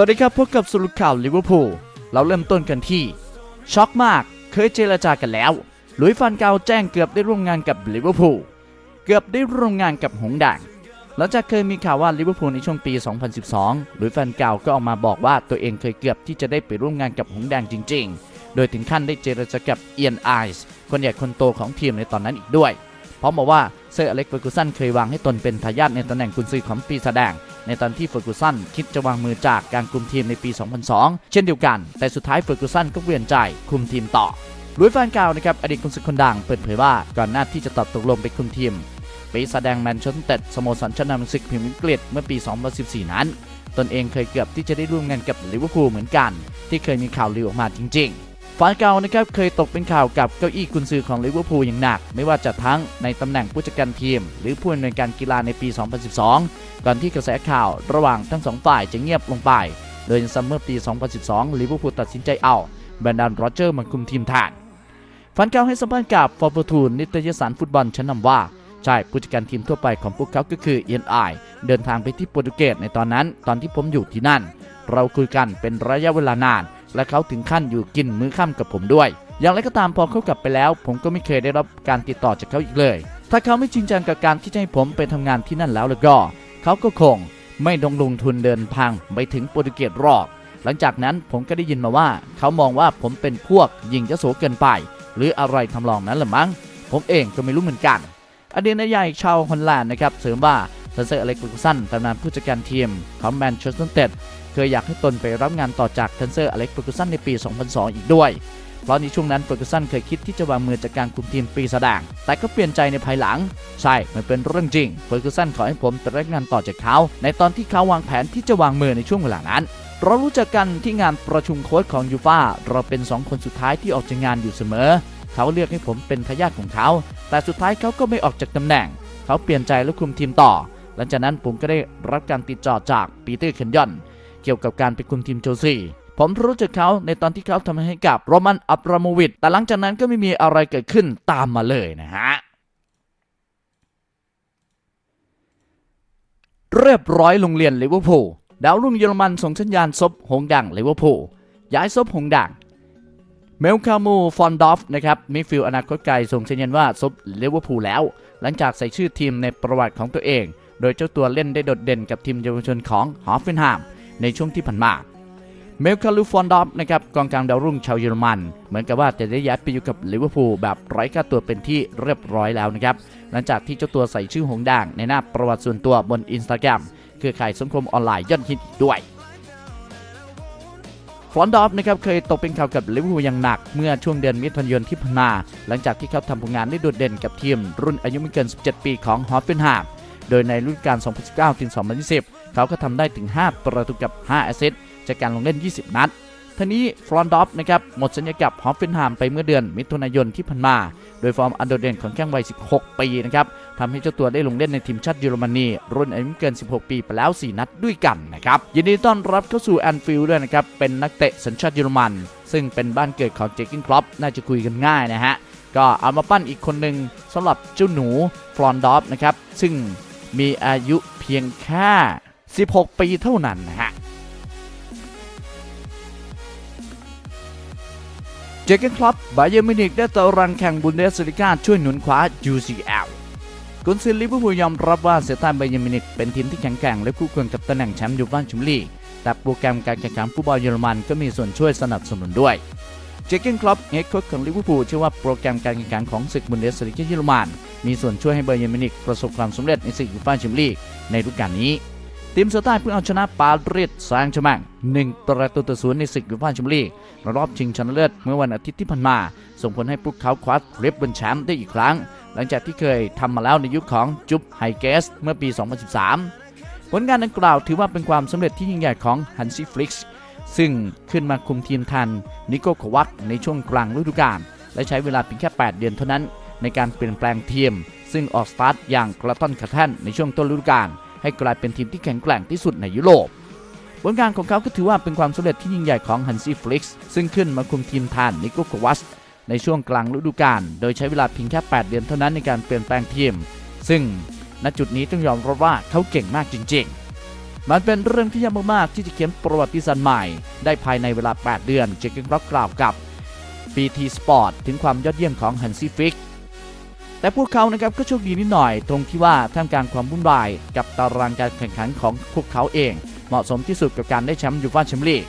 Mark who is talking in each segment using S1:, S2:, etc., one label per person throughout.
S1: วัสดีครับพบกับสรุปข่าวลิเวอร์พูลเราเริ่มต้นกันที่ ช็อกมากเคยเจรจากันแล้วลุยฟันเกาแจ้งเกือบได้ร่วมงานกับลิเวอร์พูลเกือบได้ร่วมงานกับหงส์แดงหลังจากเคยมีข่าวว่าลิเวอร์พูลในช่วงปี 2012หลุยส์ฟันเกาก็ออกมาบอกว่าตัวเองเคยเกือบที่จะได้ไปร่วมงานกับหงส์แดงจริง ๆ โดยถึงขั้นได้เจรจากับเอียนไอส์คนใหญ่คนโตของทีมในตอนนั้นอีกด้วยพร้อมบอกว่าเซอร์อเล็กซ์เฟอร์กูสันเคยวางให้ตนเป็นทายาทในตำแหน่งกุนซือของปีศาจแดง ในตอนที่เฟอร์กูสันคิดจะวางมือจากการคุมทีมในปี 2002 เช่นเดียวกัน แต่สุดท้ายเฟอร์กูสันก็เปลี่ยนใจคุมทีมต่อลุยส์แฟนเก่านะครับอดีตกุนซือคนดังเปิดเผยว่าก่อนหน้าที่จะตอบตกลงไปคุมทีมไปีศาจแดงแมนเชสเตอร์สโมสรชั้นนำอังกพรีเมียร์ลีกเมื่อปี 2014 นั้น ตนเองเคยเกือบที่จะได้ร่วมงานกับลิเวอร์พูลเหมือนกัน ที่เคยมีข่าวลือออกมาจริง ๆ ฟานเกานะครับเคยตกเป็นข่าวกับเก้าอี้กุนซือของลิเวอร์พูลอย่างหนัก ไม่ว่าจะทั้งในตำแหน่งผู้จัดการทีม หรือผู้อำนวยการกีฬาในปี 2012 ก่อนที่กระแสข่าวระหว่างทั้งสองฝ่ายจะเงียบลงไป โดยในซัมเมอร์ปี 2012 ลิเวอร์พูลตัดสินใจเอาแบรนดันโรเจอร์มาคุมทีมแทนฟันเกาให้สัมภาษณ์กับฟอร์บูทูนนิตยสารฟุตบอลชั้นนำว่าใช่ผู้จัดการทีมทั่วไปของพวกเขาก็คือเอ็นไอเดินทางไปที่โปรตุเกสในตอนนั้น ตอนที่ผมอยู่ที่นั่น เราคุยกันเป็นระยะเวลานาน และเขาถึงขั้นอยู่กินมื้อค่ำกับผมด้วย อย่างไรก็ตามพอเขากลับไปแล้ว ผมก็ไม่เคยได้รับการติดต่อจากเขาอีกเลย ถ้าเขาไม่จริงจังกับการที่จะให้ผมไปทำงานที่นั่นแล้วแล้วก็ เขาก็คงไม่ต้องลงทุนเดินทางไปถึงโปรตุเกสหรอก หลังจากนั้นผมก็ได้ยินมาว่า เขามองว่าผมเป็นพวกยิงยโสเกินไป หรืออะไรทำลองนั้นหรือมั้ง ผมเองก็ไม่รู้เหมือนกัน อดีตนายใหญ่ชาวฮอลแลนด์นะครับเสริมว่าเซอร์เซอร์อเล็กซ์เฟอร์กูสันตำนานผู้จัดการทีมของแมนเชสเตอร์เต็ด เคยอยากให้ตนไปรับงานต่อจากเทนเซอร์อเล็กเฟอร์กูสันในปี 2002 อีกด้วย เพราะในช่วงนั้นเฟอร์กูสันเคยคิดที่จะวางมือจากการคุมทีมปีศาจแดงแต่ก็เปลี่ยนใจในภายหลัง ใช่ มันเป็นเรื่องจริงเฟอร์กูสันขอให้ผมไปรับงานต่อจากเขา ในตอนที่เขาวางแผนที่จะวางมือในช่วงเวลานั้นเรารู้จักกันที่งานประชุมโค้ชของยูฟาเราเป็นสองคนสุดท้ายที่ออกจากงานอยู่เสมอ เขาเลือกให้ผมเป็นทายาทของเขา แต่สุดท้ายเขาก็ไม่ออกจากตำแหน่ง เขาเปลี่ยนใจและคุมทีมต่อ หลังจากนั้นผมก็ได้รับการติดต่อจากปีเตอร์เคนยอน เกี่ยวกับการไปคุมทีมโชซีผมรู้จักเขาในตอนที่เขาทำให้กับโรมันอับราโมวิชแต่หลังจากนั้นก็ไม่มีอะไรเกิดขึ้นตามมาเลยนะฮะเรียบร้อยโรงเรียนลิเวอร์พูลดาวรุ่งเยอรมันส่งสัญญาณซบหงดังลิเวอร์พูลย้ายซบหงดังเมลคามูฟอนดอฟนะครับมิฟิลอนาคตไกลส่งสัญญาณว่าซบลิเวอร์พูลแล้ว หลังจากใส่ชื่อทีมในประวัติของตัวเอง โดยเจ้าตัวเล่นได้โดดเด่นกับทีมเยาวชนของฮอฟเฟนแฮม ในช่วงที่ผ่านมาเมลคาลูฟอนดอฟนะครับกองกลางดาวรุ่งชาวเยอรมัน เหมือนกับว่าจะได้ย้ายไปอยู่กับลิเวอร์พูลแบบไร้ค่าตัวเป็นที่เรียบร้อยแล้วนะครับ หลังจากที่เจ้าตัวใส่ชื่อหงด่างในหน้าประวัติส่วนตัวบนอินสตาแกรมเครือข่ายสังคมออนไลน์ยอดฮิตด้วยฟอนดอฟนะครับเคยตกเป็นข่าวกับลิเวอร์พูลอย่างหนักเมื่อช่วงเดือนมิถุนายนที่ผ่านมาหลังจากที่เขาทำผลงานได้โดดเด่นกับทีมรุ่นอายุไม่เกิน 17 ปีของฮอฟเฟนแฮมโดยในฤดูกาล 2019-2020 เขาก็ทำได้ถึง 5 ประตูกับ 5 แอสซิสต์จากการลงเล่น 20 นัดทีนี้ฟรอนดอฟนะครับหมดสัญญากับฮอฟเฟนแฮมไปเมื่อเดือนมิถุนายนที่ผ่านมา โดยฟอร์มอันโดดเด่นของแข้งวัย 16 ปีนะครับทำให้เจ้าตัวได้ลงเล่นในทีมชาติเยอรมนีรุ่นอายุเกิน 16 ปีไปแล้ว 4 นัดด้วยกันนะครับ ยินดีต้อนรับเข้าสู่แอนฟิลด์ด้วยนะครับ เป็นนักเตะสัญชาติเยอรมัน ซึ่งเป็นบ้านเกิดของเจคกินครอปน่าจะคุยกันง่ายนะฮะ ก็เอามาปั้นอีกคนหนึ่งสำหรับเจ้าหนูฟรอนดอฟนะครับซึ่งมีอายุเพียงแค่ 16 ปีเท่านั้นนะฮะเจเกนคลับบาเยอร์มิวนิกได้ตารางแข่งบุนเดสลิก้าช่วยหนุนคว้า UCL กุนซือลิเวอร์พูลยอมรับว่าเซตันบาเยอร์มิวนิกเป็นทีมที่แข็งแกร่งและคู่ควรกับตำแหน่งแชมป์ยูฟ่าแชมเปี้ยนลีกแต่โปรแกรมการแข่งขันฟุตบอลเยอรมันก็มีส่วนช่วยสนับสนุนด้วย เจเกนคลับเฮดโค้ชของลิเวอร์พูลเชื่อว่าโปรแกรมการแข่งขันของศึกบุนเดสลิก้าเยอรมันมีส่วนช่วยให้บาเยอร์มิวนิกประสบความสำเร็จในศึกยูฟ่าแชมเปี้ยนลีกในฤดูกาลนี้ ทีมเซอร์ใต้เพิ่งเอาชนะปารีสแซงต์แชร์แมงหนึ่งประตูต่อศูนย์ในศึกยูฟ่าแชมเปี้ยนลีกรอบชิงชนะเลิศเมื่อวันอาทิตย์ที่ผ่านมา ส่งผลให้พวกเขาคว้าเรบบนแชมป์ได้อีกครั้ง หลังจากที่เคยทำมาแล้วในยุคของจุ๊บไฮเกสเมื่อปี 2013 ผลงานดังกล่าวถือว่าเป็นความสำเร็จที่ยิ่งใหญ่ของฮันซี่ฟลิกซ์ซึ่งขึ้นมาคุมทีมทันนิโกโควัตในช่วงกลางฤดูกาลและใช้เวลาเพียงแค่ 8 เดือนเท่านั้น ในการเปลี่ยนแปลงทีม ซึ่งออกสตาร์ทอย่างกระต้อนกระแท่นในช่วงต้นฤดูกาล ให้กลายเป็นทีมที่แข็งแกร่งที่สุดในยุโรปผลงานของเขาก็ถือว่าเป็นความสำเร็จที่ยิ่งใหญ่ของฮันซี่ฟลิกซ์ซึ่งขึ้นมาคุมทีมทานนิโกโควัสในช่วงกลางฤดูกาลโดยใช้เวลาเพียงแค่ 8 เดือนเท่านั้นในการเปลี่ยนแปลงทีม ซึ่งณจุดนี้ต้องยอมรับว่าเขาเก่งมากจริง ๆ มันเป็นเรื่องที่ยากมากๆที่จะเขียนประวัติศาสตร์ใหม่ ได้ภายในเวลา 8 เดือน เจคเกนร็อกกล่าวกับ BT Sport ถึงความยอดเยี่ยมของฮันซี่ฟิก แต่พวกเขานะครับก็โชคดีนิดหน่อย ตรงที่ว่าท่ามกลางความวุ่นวายกับตารางการแข่งขันของพวกเขาเอง เหมาะสมที่สุดกับการได้แชมป์ยูฟ่าแชมเปี้ยนลีก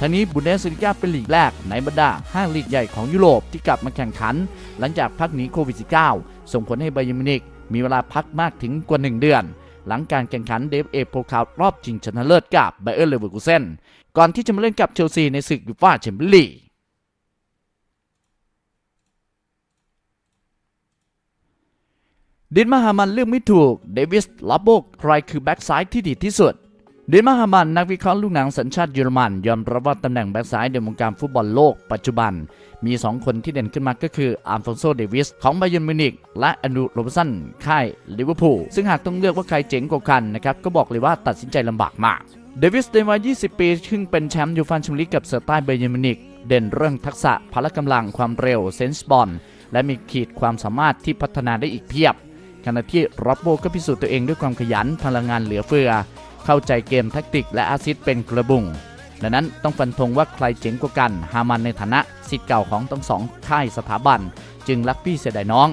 S1: ทั้งนี้บุนเดสลิก้าเป็นลีกแรกในบรรดา5ลีกใหญ่ของยุโรปที่กลับมาแข่งขัน หลังจากพักหนีโควิด -19 ส่งผลให้ไบเยร์มิวนิกมีเวลาพักมากถึงกว่า 1 เดือน หลังการแข่งขันเดฟเอโปรคาวรอบชิงชนะเลิศกับไบเออร์เลเวอร์คูเซนก่อนที่จะมาเล่นกับเชลซีในศึกยูฟ่าแชมเปี้ยนลีก ดินมาฮามันเลือกไม่ถูก เดวิสลับโบกใครคือแบ็กซ้ายที่ดีที่สุด ดินมาฮามันนักวิเคราะห์ลูกหนังสัญชาติเยอรมัน ยอมรับว่าตำแหน่งแบ็กซ้ายในวงการฟุตบอลโลกปัจจุบัน มี 2 คนที่เด่นขึ้นมาก็คืออาร์ฟอนโซเดวิสของไบเยร์นมิวนิกและแอนดูโรบสันค่ายลิเวอร์พูลซึ่งหากต้องเลือกว่าใครเจ๋งกว่ากันนะครับก็บอกเลยว่าตัดสินใจลำบากมากเดวิสในวัย 20 ปีซึ่งเป็นแชมป์ยูฟ่าแชมลีกกับเซอร์ใต้ไบเยร์นมินิก เด่นเรื่องทักษะพละกำลังความเร็วเซนส์บอลและมีขีดความสามารถที่พัฒนาได้อีกเพียบ ขณะที่ร็อบโบก็พิสูจน์ตัวเองด้วยความขยันพลังงานเหลือเฟือ เข้าใจเกมแทคติกและอาซิสเป็นกระบุงดังนั้นต้องฟันธงว่าใครเจ๋งกว่ากัน ฮามันในฐานะสิทธิ์เก่าของทั้งสองค่ายสถาบัน จึงรักพี่เสียดายน้อง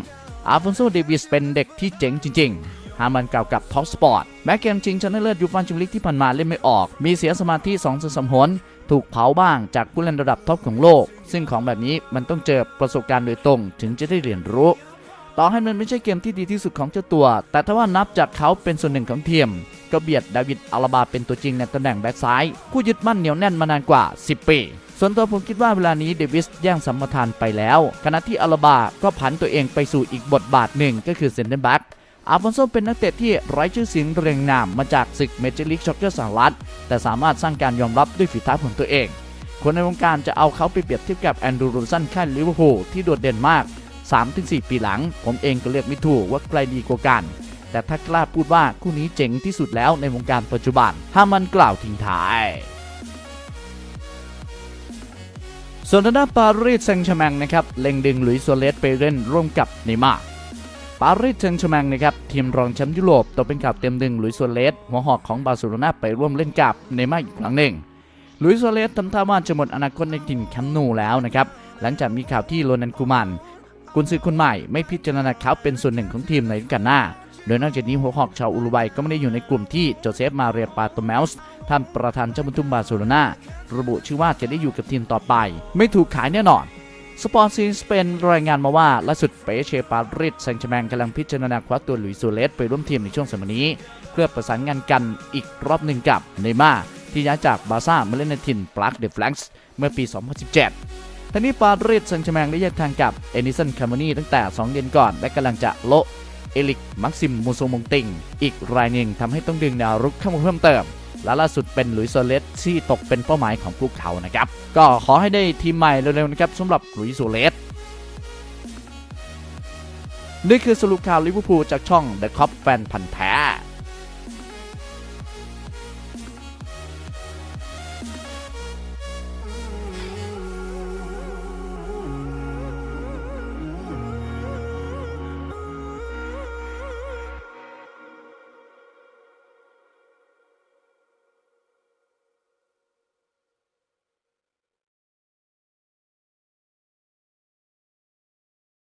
S1: อาฟอนโซเดวิสเป็นเด็กที่เจ๋งจริงๆฮามันเก่ากับท็อปสปอร์ตแม้เกมชิงชนะเลิศยูฟ่าแชมลีกที่ผ่านมาเล่นไม่ออก มีเสียสมาธิ2องสมหนถูกเผาบ้างจากผู้เล่นระดับท็อปของโลก ซึ่งของแบบนี้มันต้องเจอประสบการณ์โดยตรงถึงจะได้เรียนรู้ ต่อให้มันไม่ใช่เกมที่ดีที่สุดของเจ้าตัว แต่ถ้าว่านับจากเขาเป็นส่วนหนึ่งของทีมก็เบียดดาวิดอาลาบาเป็นตัวจริงในตำแหน่งแบ็กซ้าย ผู้ยึดมั่นเหนียวแน่นมานานกว่า 10 ปี ส่วนตัวผมคิดว่าเวลานี้เดวิสแย่งสัมปทานไปแล้ว ขณะที่อาลาบาก็ผันตัวเองไปสู่อีกบทบาทหนึ่งก็คือเซนเตอร์แบ็กอาฟอนโซเป็นนักเตะที่ไร้ชื่อเสียงเรียงนามมาจากศึกเมเจอร์ลีกช็อกเกอร์สหรัฐแต่สามารถสร้างการยอมรับด้วยฝีเท้าของตัวเอง คนในวงการจะเอาเขาไปเปรียบเทียบกับแอนดรูสันค่ายลิเวอร์พูลที่โดดเด่นมาก 3-4 ปีหลัง ผมเองก็เลือกไม่ถูกว่าใครดีกว่ากัน แต่ถ้ากล้าพูดว่าคู่นี้เจ๋งที่สุดแล้วในวงการปัจจุบันห้ามันกล่าวทิ้งท้ายส่วนทางด้านปารีสแซงต์แชร์แมงนะครับเล็งดึงหลุยส์โซเลสไปเล่นร่วมกับเนย์มาร์ปารีสแซงต์แชร์แมงนะครับทีมรองแชมป์ยุโรปตกเป็นข่าวเต็มดึงหลุยส์โซเลสหัวหอกของบาร์เซโลนาไปร่วมเล่นกับเนย์มาร์อีกครั้งหนึ่งลุยส์โซเลสทำท่าว่าจะหมดอนาคตในถิ่นแคมป์นูแล้วนะครับหลังจากมีข่าวที่โรนันกูมัน กุนซือคนใหม่ไม่พิจารณาเขาเป็นส่วนหนึ่งของทีมในฤดูกาลหน้า โดยนอกจากนี้หัวหอกชาวอุรุกวัยก็ไม่ได้อยู่ในกลุ่มที่โจเซฟมาเรียปาโตเมลส์ท่านประธานเจ้าบุญทุ่มบาร์เซโลนาระบุชื่อว่าจะได้อยู่กับทีมต่อไป ไม่ถูกขายแน่นอนสปอร์ตซีสเปนรายงานมาว่าล่าสุดเปเชปาริสแซงช์แมงกำลังพิจารณาคว้าตัวหลุยส์โซเลสไปร่วมทีมในช่วงสมัยนี้ เพื่อประสานงานกันอีกรอบหนึ่งกับเนย์มาร์ที่ย้ายจากบาร์ซ่ามาเล่นในถิ่นปลักเดฟแลงส์เมื่อปี 2017 ทั้งนี้ปารีสแซงต์แชมงได้แยกทางกับเอนิสันคาร์โมนีตั้งแต่ 2 เดือนก่อน และกำลังจะโละเอลิกมักซิมมูโซมงติง อีกรายหนึ่งทำให้ต้องดึงแนวรุกเข้ามาเพิ่มเติมและล่าสุดเป็นหลุยส์โซเลสที่ตกเป็นเป้าหมายของพวกเขานะครับ ก็ขอให้ได้ทีมใหม่เร็วๆนะครับสำหรับหลุยส์โซเลสนี่คือสรุปข่าวลิเวอร์พูลจากช่อง The Cop แฟนพันธ์แท้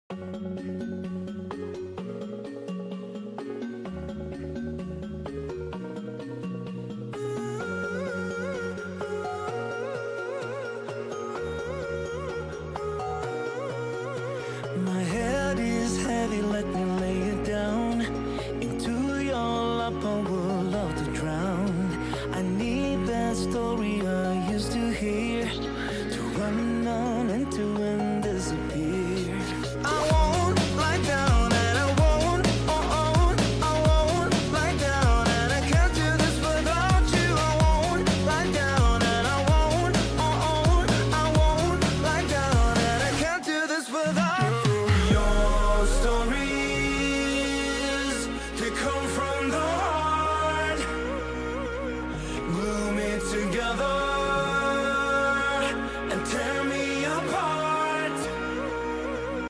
S1: Thank you.